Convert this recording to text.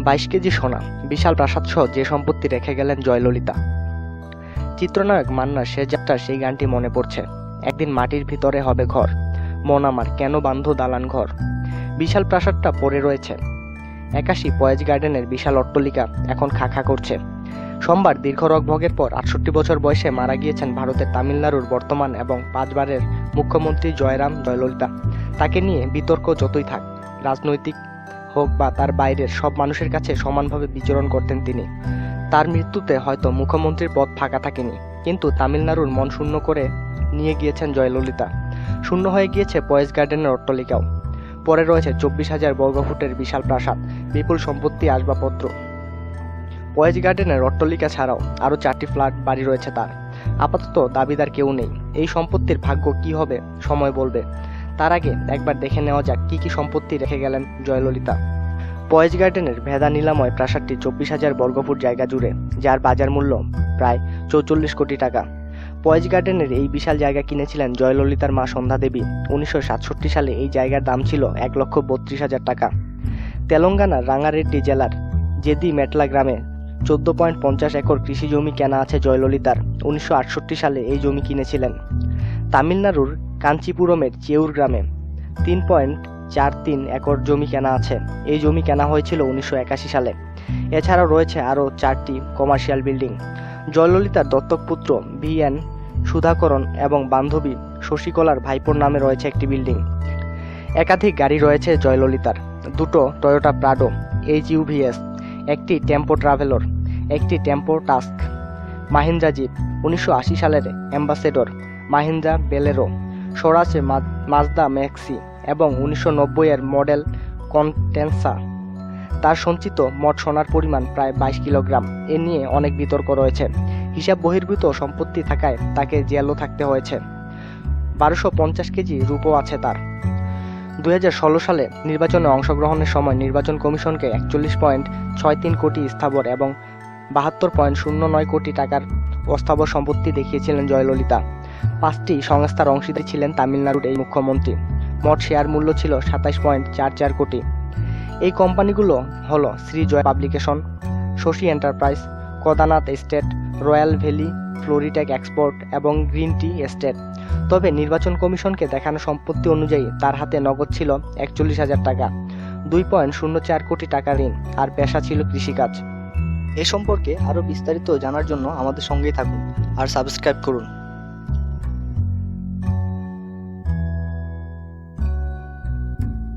বাইশ কেজি সোনা, বিশাল প্রাসাদ সহ যে সম্পত্তি রেখে গেলেন জয়ললিতা। চিত্রনায়ক মান্না সে যাত্রার সেই গানটি মনে পড়ছে। একদিন মাটির ভিতরে হবে ঘর, মন আমার কেন বান্ধ দালান ঘর? বিশাল প্রাসাদটা পড়ে রয়েছে। একাশি পয়েজ গার্ডেনের বিশাল অট্টলিকা এখন খাখা করছে। সোমবার দীর্ঘ রগভগের পর আটষট্টি বছর বয়সে মারা গিয়েছেন ভারতের তামিলনাড়ুর বর্তমান এবং পাঁচবারের মুখ্যমন্ত্রী জয়রাম জয়ললিতা। তাকে নিয়ে বিতর্ক যতই থাক, রাজনৈতিক হোক বা তার বাইরের সব মানুষের কাছে সমানভাবে বিচরণ করতেন তিনি। তার মৃত্যুতে হয়তো মুখ্যমন্ত্রীর পদ ফাঁকা থাকেনি, কিন্তু তামিলনাড়ুর মন শূন্য করে নিয়ে গিয়েছেন জয়ললিতা। শূন্য হয়ে গিয়েছে পয়েজ গার্ডেনের অট্টলিকাও। পরে রয়েছে চব্বিশ হাজার বর্গফুটের বিশাল প্রাসাদ, বিপুল সম্পত্তি, আসবাবপত্র। পয়েজ গার্ডেনের অট্টলিকা ছাড়াও আরও চারটি ফ্ল্যাট বাড়ি রয়েছে তার। আপাতত দাবিদার কেউ নেই। এই সম্পত্তির ভাগ্য কি হবে, সময় বলবে। তার আগে একবার দেখে নেওয়া যাক কি কি সম্পত্তি রেখে গেলেন জয়ললিতা। পয়েজ গার্ডেনের ভেদা নিলাময় প্রাসাদটি চব্বিশ হাজার বর্গফুট জায়গা জুড়ে, যার বাজার মূল্য প্রায় চৌচল্লিশ কোটি টাকা। পয়েজ গার্ডেনের এই বিশাল জায়গা কিনেছিলেন জয়ললিতার মা সন্ধ্যা দেবী উনিশশো সাতষট্টি সালে এই জায়গার দাম ছিল এক লক্ষ বত্রিশ হাজার টাকা। তেলঙ্গানার রাঙ্গারেড্ডি জেলার জেদি মেটলা গ্রামে চোদ্দ পয়েন্ট পঞ্চাশ একর কৃষি জমি কেনা আছে জয়ললিতার। উনিশশো আটষট্টি সালে এই জমি কিনেছিলেন। তামিলনাড়ুর কাঞ্চিপুরমের চেউর গ্রামে। তিন পয়েন্ট চার তিন একর জমি কেনা আছে। এই জমি কেনা হয়েছিল উনিশশো একাশি সালে। এছাড়াও রয়েছে আরও চারটি কমার্শিয়াল বিল্ডিং। জয়ললিতার দত্তক পুত্র ভি এন সুধাকরণ এবং বান্ধবী শশীকলার ভাইপোর নামে রয়েছে একটি বিল্ডিং। একাধিক গাড়ি রয়েছে জয়ললিতার। দুটো টয়োটা প্রাডো, এইচ ইউভিএস একটি টেম্পো ট্রাভেলর, একটি টেম্পো টাস্ক। মাহিন্দ্রা জিপ উনিশশো আশি সালের অ্যাম্বাসেডর মাহিন্দ্রা বেলেরো। সরাসে মাজদা ম্যাক্সি এবং উনিশশো নব্বই এর মডেল কন্টেন্সা। তার সঞ্চিত মোট সোনার পরিমাণ প্রায় বাইশ কিলোগ্রাম। এ নিয়ে অনেক বিতর্ক রয়েছে। হিসাব বহির্ভূত সম্পত্তি থাকায় তাকে জেলও থাকতে হয়েছে। বারোশো পঞ্চাশ কেজি রূপও আছে তার। দুই হাজার ষোলো সালে নির্বাচনে অংশগ্রহণের সময় নির্বাচন কমিশনকে একচল্লিশ পয়েন্ট ছয় তিন কোটি স্থাবর এবং বাহাত্তর পয়েন্ট শূন্য নয় কোটি টাকার অস্থাবর সম্পত্তি দেখিয়েছিলেন জয়ললিতা। পাঁচটি সংস্থার অংশীদার ছিলেন তামিলনাড়ুর এই মুখ্যমন্ত্রী। মোট শেয়ার মূল্য ছিল সাতাশ পয়েন্ট চার চার কোটি। এই কোম্পানিগুলো হলো Shri Jay publication, Shashi enterprise Kadanath estate, royal valley, Floritech export এবং গ্রিন টি এস্টেট। তবে নির্বাচন কমিশনকে দেখানো সম্পত্তি অনুযায়ী তার হাতে নগদ ছিল একচল্লিশ হাজার টাকা, দুই পয়েন্ট শূন্য চার কোটি টাকা ঋণ আর পেশা ছিল কৃষিকাজ। এ সম্পর্কে আরও বিস্তারিত জানার জন্য আমাদের সঙ্গেই থাকুন আর সাবস্ক্রাইব করুন।